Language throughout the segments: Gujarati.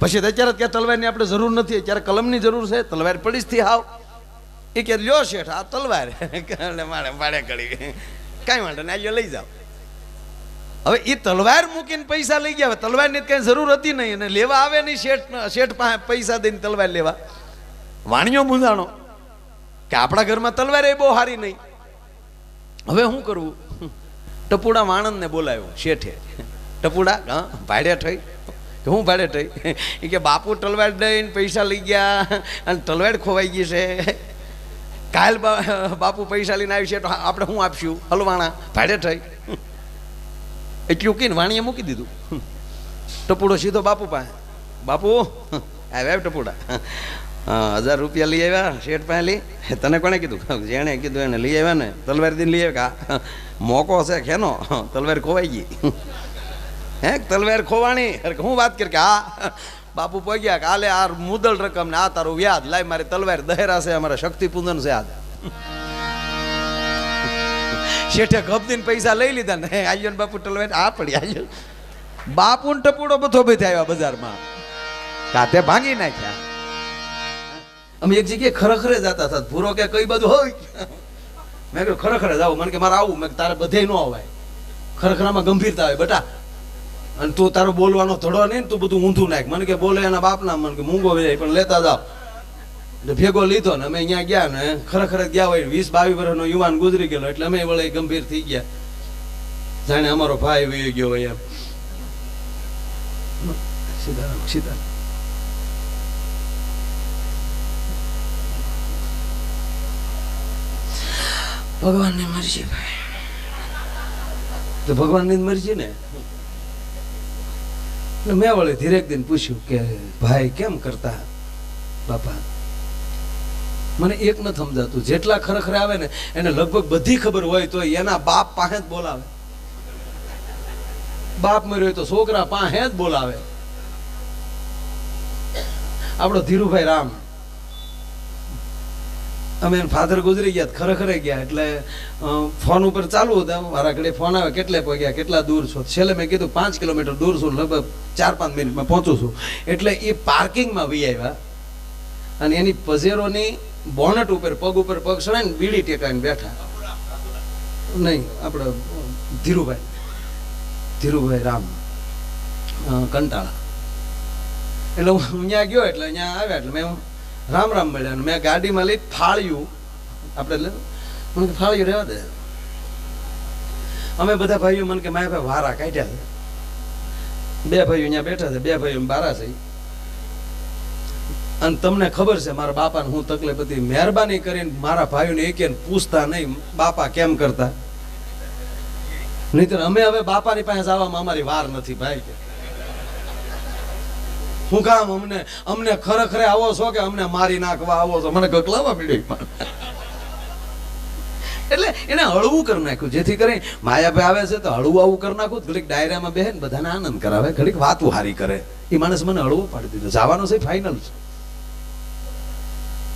પછી અત્યારે ત્યાં તલવારની આપણે જરૂર નથી. અત્યારે કલમની જરૂર છે. તલવાર પડી જ થી હાવ. એ કે લ્યો શેઠ, આ તલવાર. મારે ભાડે કરી કાંઈ વાંધો ને આજે લઈ જાઓ. હવે એ તલવાર મૂકીને પૈસા લઈ ગયા. તલવારની કંઈ જરૂર હતી નહીં. અને લેવા આવે નહીં શેઠ શેઠ પાસે પૈસા દઈને તલવાર લેવા. વાણિયો મૂંઝાણો કે આપણા ઘરમાં તલવાર એ બહુ સારી નહીં. હવે શું કરવું ટપુડા વાણંદને બોલાવ્યો, શેઠે. ટપુડા, હા, ભાડે થઈ. હું ભાડે થઈ? એ કે બાપુ તલવાડ દઈને પૈસા લઈ ગયા અને તલવાડ ખોવાઈ ગઈ છે. કાલ બાપુ પૈસા લઈને આવી છે તો આપણે હું આપશું? હલવાણા, ભાડે થઈ? એટલું કહીને વાણીએ મૂકી દીધું. ટપુડો સીધો બાપુ પાસે. બાપુ, આવ્યા ટપુડા. હજાર રૂપિયા લઈ આવ્યા, શેઠ પાસે લઈ. તને કોણે કીધું? જેણે કીધું એને લઈ આવ્યા ને તલવાર દિન લઈ આવ્યા. મોકો છે, ખેનો. તલવાર ખોવાઈ ગઈ. હે, તલવાર ખોવાણી? અરે, હું વાત કરી કે હા બાપુ પગ્યા કે આલે આ મુદલ રકમ ને આ તારું વ્યાજ. લાય, મારી તલવાર દહેરા છે, અમારા શક્તિ પૂજન છે આજ. શેઠે ગપદીને પૈસા લઈ લીધા ને આયો બાપુ તલવાર. આ પડી આયો બાપુ ને ટપુડો બધો ભાઈ આવ્યા બજારમાં. કાતે ભાંગી નાખ્યા. અમે એક જગ્યાએ ખરેખરે જતા હતા, ભૂરો કે કઈ બધું હોય. મેં કહ્યું ખરેખરે જાવ મને કે, મારે આવું. મેં તારે બધે ન અવાય. ખરેખરામાં ગંભીરતા હોય. બેટા અને તું તારો બોલવાનો ધડો નહીં તું બધું ઊંધું નાખ. મને કે બોલે એના બાપના મને કે મૂંગો જાય પણ લેતા જાવ એટલે ભેગો લીધો ને અમે અહીંયા ગયા ને ખરેખર ગયા હોય વીસ બાવીસ વર્ષનો યુવાન ગુજરી ગયેલો એટલે અમે વળે ગંભીર થઈ ગયા. જાણે અમારો ભાઈ વહી ગયો હોય એમ. સીતારામ સીતારામ. ભગવાનની મરજી ભાઈ. તો ભગવાનની મરજી ને? મેં વળે ધીરેક દિન પૂછ્યું કે, ભાઈ, કેમ કરતા બાપા? મને એક ન સમજાતું. જેટલા ખરેખર આવે ને, એને લગભગ બધી ખબર હોય તો એના બાપ પાસે જ બોલાવે. બાપ મર્યો તો છોકરા પાસે જ બોલાવે. આપણો ધીરુભાઈ રામ. અમે ફાધર ગુજરી ગયા, ખરેખર ગયા, એટલે ફોન ઉપર ચાલુ હતા. મારા ઘરે ફોન આવે, કેટલે પહોંચ્યા કેટલા દૂર છો? છેલ્લે મેં કીધું, પાંચ કિલોમીટર દૂર છું, લગભગ ચાર પાંચ મિનિટમાં પહોંચું છું. એટલે એ પાર્કિંગમાં વી આવ્યા. અને એની પઝેરોની બોનટ ઉપર, પગ ઉપર પગ સડાઈને બીડી ટેકાઈને બેઠા. નહીં, આપણે, ધીરુભાઈ. ધીરુભાઈ રામ. કંટાળા. એટલે હું અહીંયા ગયો, એટલે અહીંયા આવ્યા, એટલે મેં રામ રામ મળ્યા મેં ગાડીમાં લઈ ફાળ્યું. આપણે મને ફાળ્યું રહેવા દે. અમે બધા ભાઈઓ મને કે મારા ભાઈ વારા કાઢ્યા છે. બે ભાઈઓ અહીંયા બેઠા છે, બે ભાઈઓ બારા છે. અને તમને ખબર છે, મારા બાપાને હું તકલીફ હતી. મહેરબાની કરીને મારા ભાઈઓને એક પૂછતા નહીં, બાપા કેમ કરતા? નહીતર અમે હવે બાપાની પાસે જવામાં અમારી વાર નથી, ભાઈ. કે હું કામ અમને અમને ખરેખરે આવો છો કે અમને મારી નાખવા આવો છો? મને ગકલાવા પીડી એટલે એને હળવું કરી નાખ્યું. જેથી કરી માયાભાઈ આવે છે તો હળવું આવું કરી નાખું, ઘડીક ડાયરામાં બેહે ને બધાને આનંદ કરાવે, ઘડીક વાતું હારી કરે. એ માણસ મને હળવું પાડી દીધું. જવાનો છે ફાઇનલ છે.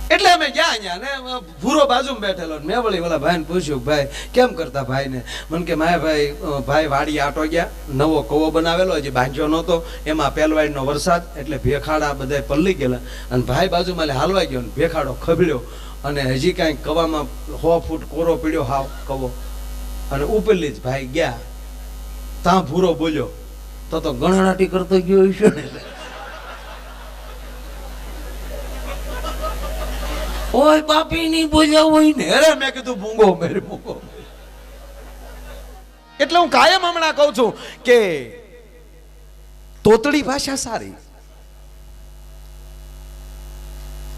એટલે અમે ગયા અહીંયા ને ભૂરો બાજુમાં બેઠેલો મેં વળી ઓલા ભાઈને પૂછ્યું ભાઈ, કેમ કરતા ભાઈને? મને કે માય ભાઈ ભાઈ વાડી આટો ગયા, નવો કવો બનાવેલો, હજી બાંધ્યો નહોતો, એમાં પહેલવાડીનો વરસાદ એટલે ભેખાડા બધા પલ્લી ગયેલા. અને ભાઈ બાજુમાં હાલવા ગયો ને ભેખાડો ખબડ્યો. અને હજી કાંઈ કવામાં સો ફૂટ કોરો પીડ્યો હાવ કવો. અને ઉપરલી જ ભાઈ ગયા. ત્યાં ભૂરો બોલ્યો, તો તો ગણાટી કરતો ગયો હશે ને ઓય બાપી ની બોલ્યા હોય ને. અરે મેં કીધું ભૂંગો મેરે ભૂંગો. એટલે હું કાયમ હમણાં કહું છું કે તોતડી ભાષા સારી.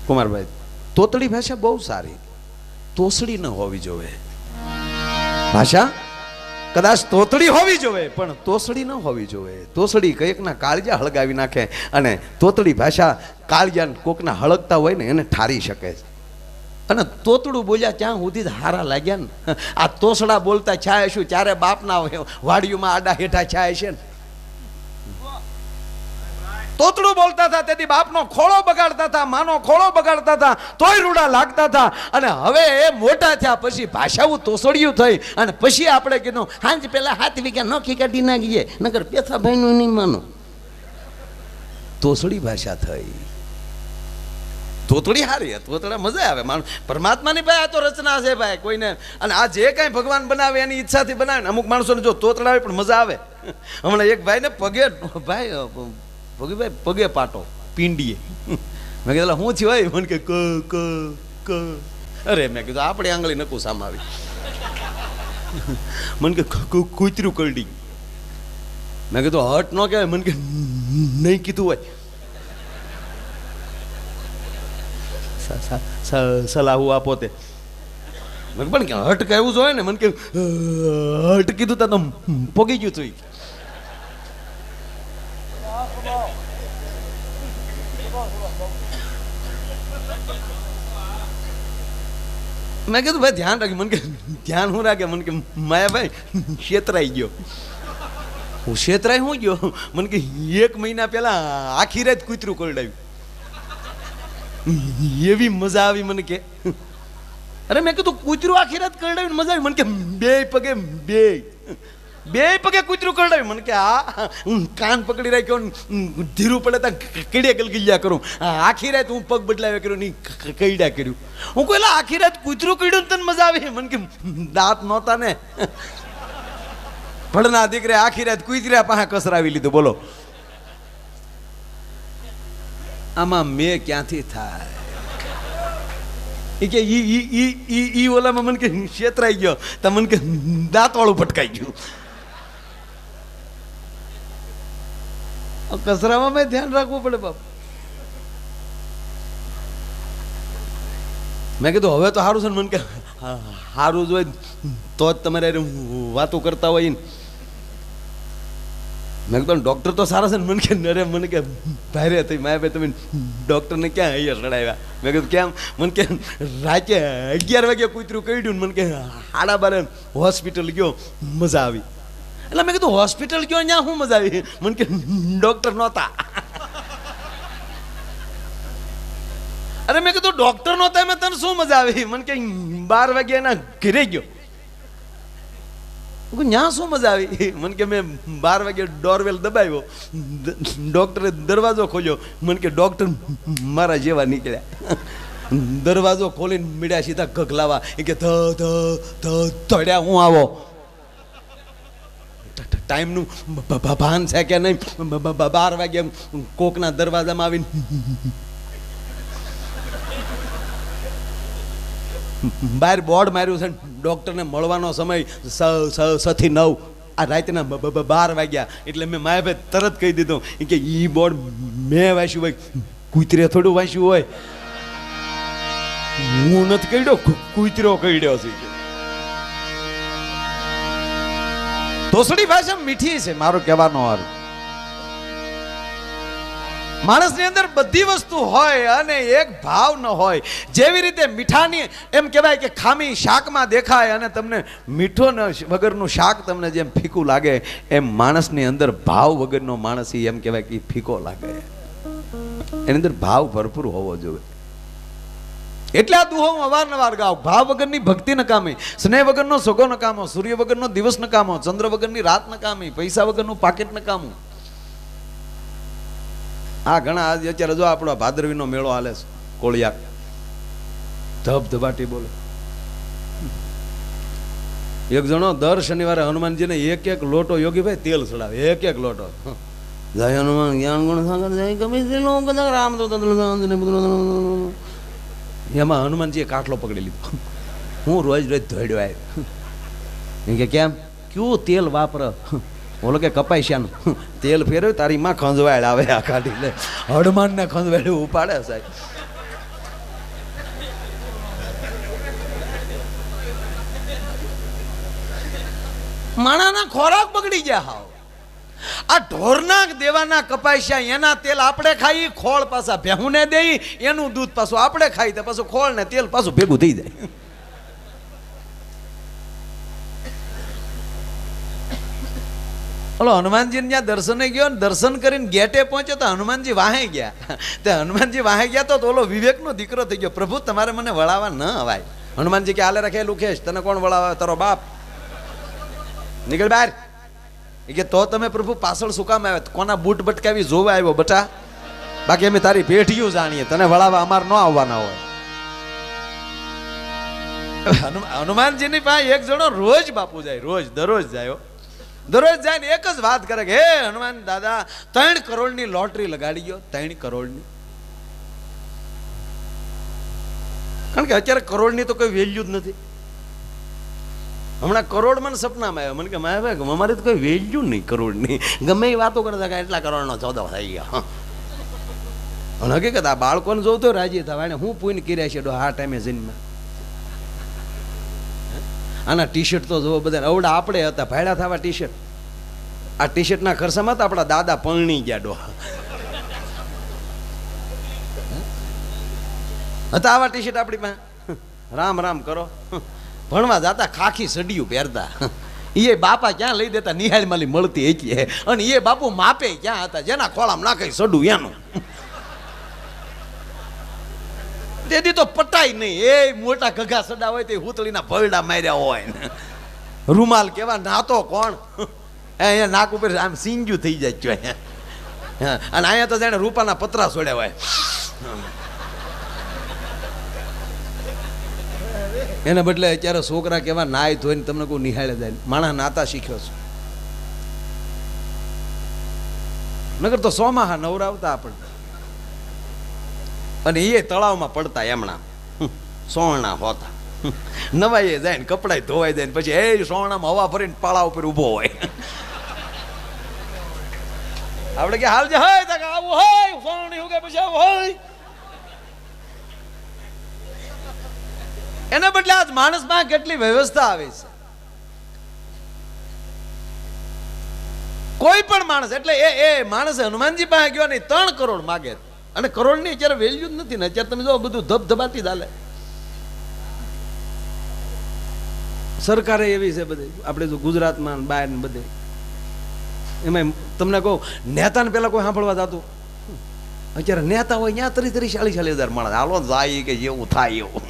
કુમારભાઈ, તોતડી ભાષા બહુ સારી. તોસડી ન હોવી જોવે. ભાષા કદાચ તોતડી હોવી જોવે, પણ તોસડી ન હોવી જોવે. તોસડી કંઈકના કાળજા હળગાવી નાખે અને તોતડી ભાષા કાળજા કોકના હળગતા હોય ને એને ઠારી શકે. છે અને તોતડું બોલ્યા, ત્યાં સુધી જ હારા લાગ્યા ને. આ તોસડા બોલતા છાય શું? ચારે બાપના વાડીઓમાં આડા હેઠા છાય છે ને. તોતડું બોલતા હતા, તેથી બાપનો ખોળો બગાડતા હતા, માનો ખોળો બગાડતા હતા, તોય રૂડા લાગતા હતા. અને હવે એ મોટા થયા પછી ભાષાઓ તોસડિયું થઈ. અને પછી આપણે કીધું, હાંજ પેલા હાથ વીઘા નોખી કાઢી નાખીએ નગર પેથાભાઈનું નહીં માનો. તોસડી ભાષા થઈ. તોતડી હારી તોતડા મજા આવે. માણસ પરમાત્માની ભાઈ આ તો રચના છે ભાઈ, કોઈને. અને આ જે કાંઈ ભગવાન બનાવે એની ઈચ્છાથી બનાવે ને અમુક માણસોને જો તોતડા આવે પણ મજા આવે. હમણાં એક ભાઈને પગે, ભાઈ ભગીભાઈ, પગે પાટો, પિંડીએ. મેં કીધું હું થયું હોય? મને કે, ક ક ક. અરે, મેં કીધું, આપણે આંગળી નકું સામાવી. મને કુ- કૂતરું કરડી મેં કીધું, હટ ન કહેવાય. મને કે નહીં કીધું હોય સ- સ- સ- સલાહુ આપો તે. મને પણ કે હટ કહેવું જોઈએ ને? મને કે હટ કીધું તા પોગી ગયું તું મેં કીધું, ભાઈ, ધ્યાન રાખ્યું મને કે, ધ્યાન હું રાખે? મને કે, માયા ભાઈ છેતરાઈ ગયો. હું છેતરાઈ હું ગયો? મને કે, એક મહિના પહેલા આખી રાત કૂતરું કરડાવ્યું એવી મજા આવી મને કે. અરે મેં કીધું, કૂતરું આખી રાત કરડાવીને મજા આવી. મને કે, બે પગે, બે. બે પગે કૂતરું કરડાવી મને કે આ કાન પકડી રાખ્યો ને ધીરું પડે તા કીડે ગલગલિયા કરું. આખી રાત હું પગ બદલાવ્યા કર્યો નહીં કઈડા કર્યું. હું કોઈ આખી રાત કૂતરું કર્યું તને મજા આવી? મને કે, દાંત નહોતા ને. ભણના દીકરે આખી રાત કૂતર્યા પાસે કસરાવી લીધું. બોલો. આમાં મેં ક્યાંથી થાય? એ કે ઈ ઈ ઈ ઈ ઈ ઓલામાં મને કે છેતરાઈ ગયો. તો મને કે દાંતવાળું ભટકાઈ ગયું. કચરામાં મેં ધ્યાન રાખવું પડે બાપ. મેં કીધું, હવે તો સારું છે. ને મને કે સારું જોઈએ તો જ તમારે વાતો કરતા હોય ને. મેં કીધું, ડૉક્ટર તો સારા છે ને. મને કે નરે મને કે ભારે થઈ માયા ભાઈ તમે ડૉક્ટરને ક્યાં અહીંયા ચડાવ્યા મેં કીધું, કેમ? મને કે, રાતે અગિયાર વાગે કૂતરું કહ્યું મને કે, હાડા બારે હોસ્પિટલ ગયો, મજા આવી. એટલે મેં કીધું, હોસ્પિટલ ગયો ત્યાં શું મજા આવી? મને કે, ડૉક્ટર નહોતા. અરે મેં કીધું, ડૉક્ટર નહોતા, એમાં તને શું મજા આવી? મને કે, બાર વાગે એના ઘરે ગયો. ન્યા શું મજા આવી? મને કે, મેં બાર વાગે ડોરવેલ દબાવ્યો. ડૉક્ટરે દરવાજો ખોલ્યો. મને કે, ડૉક્ટર મારા જેવા નીકળ્યા. દરવાજો ખોલીને મીડ્યા સીધા ગગલાવા એ કે, ધ ધ ધડ્યા હું આવો. ટાઈમનું ભાન છે કે નહીં? બાર વાગે કોકના દરવાજામાં આવીને બહાર બોર્ડ માર્યું છે ડૉક્ટરને મળવાનો સમય સ, સ- સ નવ. આ રાતના બાર વાગ્યા. એટલે મેં માયાભાઈ તરત કહી દીધું કે ઈ બોર્ડ મેં વાંચ્યું હોય, કૂતરે થોડું વાંચ્યું હોય. હું નથી કહ્યો કૂતરો કહીડ્યો છે. ધોસડી ભાષા મીઠી છે, મારો કહેવાનો અર્થ. માણસની અંદર બધી વસ્તુ હોય અને એક ભાવ ન હોય. જેવી રીતે મીઠાની, એમ કહેવાય કે ખામી શાકમાં દેખાય અને તમને મીઠો ન વગરનું શાક તમને જેમ ફીકું લાગે, એમ માણસની અંદર ભાવ વગરનો માણસ એમ કહેવાય કે ફીકો લાગે. એની અંદર ભાવ ભરપૂર હોવો જોઈએ. એટલે આ દુહો હું અવારનવાર ગાઉં ભાવ વગરની ભક્તિ નકામી સ્નેહ વગરનો સોગો નકામો સૂર્ય વગરનો દિવસ નકામો ચંદ્ર વગરની રાત નકામી પૈસા વગરનું પાકેટ નકામું આ ઘણા આજે અત્યારે જો આપણો ભાદરવીનો મેળો હાલે છે કોળિયાક. ધબ ધબાટી બોલે. એક જણો દર શનિવારે હનુમાનજીને એક એક લોટો યોગીભાઈ તેલ ચડાવે એક એક લોટો. જય હનુમાન જ્ઞાન ગુણ સાગર જય ગમે દિલો કદા રામ એમાં હનુમાનજીએ કાટલો પકડી લીધો. હું રોજ રોજ ધોડ્યો આવ્યો. કે કેમ? કયું તેલ વાપર? ઓલો કે કપાઈશાનું તેલ ફેરવ્યું, તારી માં ખંજવાળ આવે આ કાઢી લે હનુમાન ને ખંજવાળ ઉપાડે સાહેબ. માણાના ખોરાક બગડી ગયા હાવ. આ ઢોરના દેવાના કપાઈશા એના તેલ આપણે ખાઈ, ખોળ પાછા ભેહુને દઈ, એનું દૂધ પાછું આપણે ખાઈ, તો પાછું ખોળ ને તેલ પાછું ભેગું થઈ જાય. ઓલો હનુમાનજીને ત્યાં દર્શને ગયો ને, દર્શન કરીને ગેટે પહોંચ્યો તો હનુમાનજી વાહે ગયા. તે હનુમાનજી વાહે ગયા તો ઓલો વિવેકનો દીકરો થઈ ગયો, પ્રભુ, તમારે મને વળાવવા ન અવાય. હનુમાનજી કે, આલે રાખે લુખેશ, તને કોણ વળાવે? તારો બાપ. નીકળ બહાર. કે, તો તમે પ્રભુ પાછળ શું કામ આવ્યા? કોના બૂટ બટકાવી જોવા આવ્યો બટા? બાકી અમે તારી પેઢીઓ જાણીએ, તને વળાવવા અમાર ન આવવાના હોય. હનુમાન- હનુમાનજીની પાસે એક જણો રોજ બાપુ જાય, રોજ, દરરોજ જાય. દરરોજ જાય ને એક જ વાત કરે કે, હે, હનુમાન દાદા, ત્રણ કરોડની લોટરી લગાડી ગયો ત્રણ કરોડની. કારણ કે અત્યારે કરોડની તો કોઈ વેલ્યુ જ નથી. હમણાં કરોડ મને સપનામાં આવ્યો. મને કે મારે ભાઈ અમારે તો કોઈ વેલ્યુ નહીં કરોડની. ગમે એ વાતો કરતા કે એટલા કરોડનો ચોદો થઈ ગયો. અને હકીકત આ બાળકોને જોતો રાજી થવા એને હું પૂન કર્યા છે આ ટાઈમે જન્મ આના ટી શર્ટ તો જોવો બધા અવડા આપણે હતા ભાડા થવા ટી શર્ટ આ ટી શર્ટના ખર્ચામાં તો આપણા દાદા પરણી ગયા ડોહા. હતા આવા ટી શર્ટ આપણી પાસે? રામ રામ કરો. ભણવા જતા ખાખી સડિયું પહેરતા. એ બાપા ક્યાં લઈ દેતા? નિહાળ માલી મળતી હતી અને એ બાપુ માપે ક્યાં હતા? જેના ખોળામાં નાખે સડું એનું. તેથી તો પટાય નહીં. એ મોટા ઘઘા સડા હોય તે હુતળીના ભરડા માર્યા હોય. રૂમાલ કેવા નાતો કોણ? અહીંયા નાક ઉપર આમ સિંજુ થઈ જાય છે અને અહીંયા તો જાણે રૂપાના પતરા છોડ્યા હોય. એને બદલે અત્યારે છોકરા કેવા નાય ધોઈને તમને કોઈ નિહાળે જાય. માણસ નાતા શીખ્યો છે. નગર તો સોમાહા નવરાવતા આપણને. અને એ તળાવમાં પડતા એમણા સોણા હોતા. નવાઈ જાય ને કપડાય ધોવાઈ જાય પછી એ સોણામાં હવા ભરીને પાળા ઉપર ઊભો હોય. આપણે કે હાલ જે હોય, તો આવું હોય સોણી ઉગે પછી આવું હોય. એના બદલે આજ માણસમાં કેટલી વ્યવસ્થા આવી છે. કોઈ પણ માણસ, એટલે એ એ માણસ હનુમાનજી પાસે ગયો નહીં ત્રણ કરોડ માગે. અને કરોડની અત્યારે વેલ્યુ જ નથી ને. અત્યારે તમે જો બધું ધબધબાતી ચાલે. સરકારે એવી છે બધી. આપણે જો ગુજરાતમાં બહાર ને બધે. એમાં તમને કહું, નેતાને પેલા કોઈ સાંભળવા જતું. અત્યારે નેતા હોય, ત્યાં ત્રીસ ત્રીસ ચાલીસ ચાલીસ હજાર માણસ. હાલો જાય કે જેવું થાય એવું.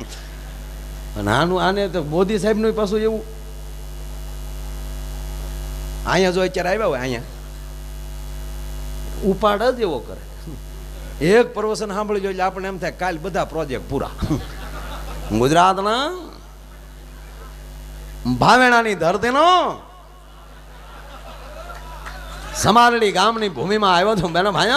અને આનું, આને તો મોદી સાહેબનું પાછું એવું. અહીંયા જો અત્યારે આવ્યા હોય, અહીંયા. ઉપાડ જ એવો કરે. એક પ્રવચન સાંભળી જોઈએ એટલે આપણે એમ થાય કાલ બધા પ્રોજેક્ટ પૂરા. ગુજરાતના ભાવેણાની ધરતીનો સમારડી ગામની ભૂમિમાં આવ્યો છું, બેનો ભાઈ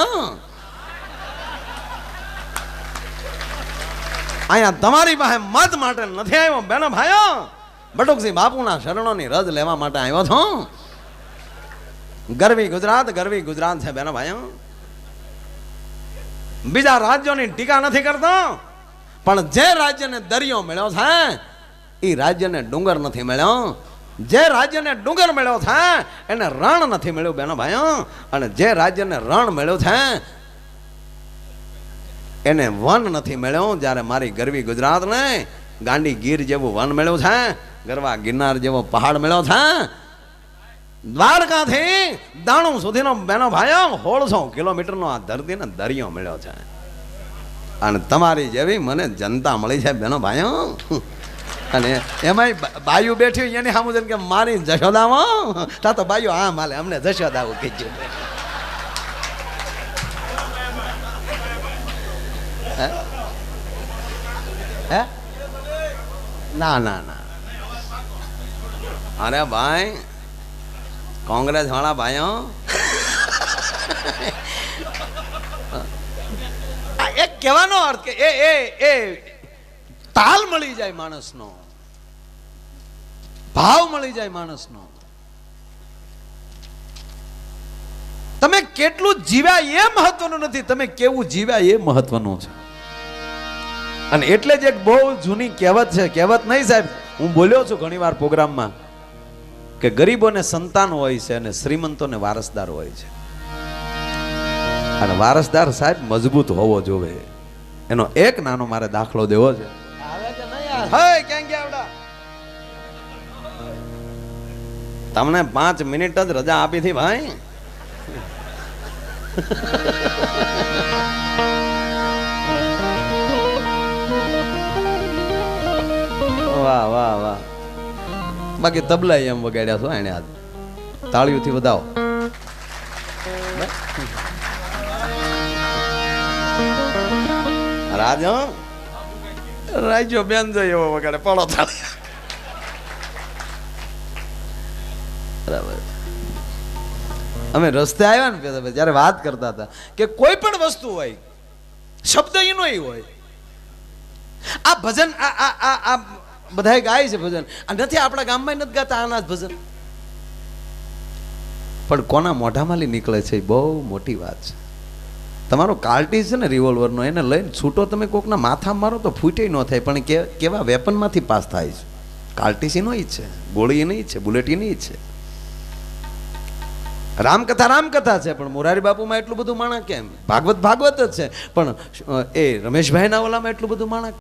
અહીંયા તમારી પાસે મત માટે નથી આવ્યો, બેનો ભાઈઓ. બટુકસિંહ બાપુના શરણોની રજ લેવા માટે આવ્યો છું. ગરવી ગુજરાત ગરવી ગુજરાત છે, બેનો ભાઈઓ. બીજા રાજ્યોની ટીકા નથી કરતો. પણ જે રાજ્યને દરિયો મળ્યો છે એ રાજ્યને ડુંગર નથી મળ્યો. જે રાજ્યને ડુંગર મળ્યો છે, એને રણ નથી મળ્યું, બેનો ભાઈઓ. અને જે રાજ્યને રણ મળ્યું છે, એને વન નથી મળ્યો. જ્યારે મારી ગરવી ગુજરાતને ગાંડી ગીર જેવું વન મળ્યું છે, ગરવા ગિરનાર જેવો પહાડ મળ્યો છે દ્વારકાથી દાણું સુધીનો બેનો ભાઈઓ સોળસો કિલોમીટરનો આ ધરતીને દરિયો મળ્યો છે. અને તમારી જેવી મને જનતા મળી છે બેનો ભાઈઓ. અને એમાંય બાયુ બેઠી એની સામું કે મારી જશોદામાં તા તો બાયુ હા માલે, અમને જશોદાવું કીધું હે? ના ના ના. અરે ભાઈ કોંગ્રેસ વાળા ભાઈઓ એક કહેવાનો અર્થ કે એ એ એ તાલ મળી જાય માણસનો. ભાવ મળી જાય માણસનો. તમે કેટલું જીવ્યા એ મહત્વનું નથી, તમે કેવું જીવ્યા એ મહત્વનું છે. અને એટલે જ એક બહુ જૂની કહેવત છે, કહેવત નહીં સાહેબ, હું બોલ્યો છું ઘણીવાર પ્રોગ્રામમાં. કે ગરીબોને સંતાન હોય છે અને શ્રીમંતોને વારસદાર હોય છે. અને વારસદાર સાહેબ મજબૂત હોવો જોવે. એનો એક નાનો મારે દાખલો દેવો છે. તમને પાંચ મિનિટ જ રજા આપી હતી ભાઈ. વાહ વાહ વાહ. બાકી તબલા એમ વગાડ્યા છો એને આજ તાળીઓથી વધાવો. રાજ રાજો બેન જઈ એવો વગાડે પડો તાળી બરાબર. અમે રસ્તે આવ્યા ને પેલા જ્યારે વાત કરતા હતા કે કોઈ પણ વસ્તુ હોય શબ્દ એનો હોય. આ ભજન આ આ આ આ બધાય ગાય છે ભજન. આ નથી આપણા ગામમાં નથી ગાતા આના જ ભજન. પણ કોના મોઢામાંથી નીકળે છે એ બહુ મોટી વાત છે. તમારો કાર્ટી છે ને રિવોલ્વરનો એને લઈને છૂટો તમે કોકના માથા મારો તો ફૂટે ન થાય, પણ કે, કેવા વેપનમાંથી પાસ થાય છે? કાર્ટીસ એનો જ છે, ગોળી એની જ છે, બુલેટ એની જ છે. રામકથા રામકથા છે, પણ મોરારી બાપુમાં એટલું બધું માણા કેમ ભાગવત ભાગવત જ છે, પણ એ રમેશભાઈના ઓલામાં એટલું બધું માણા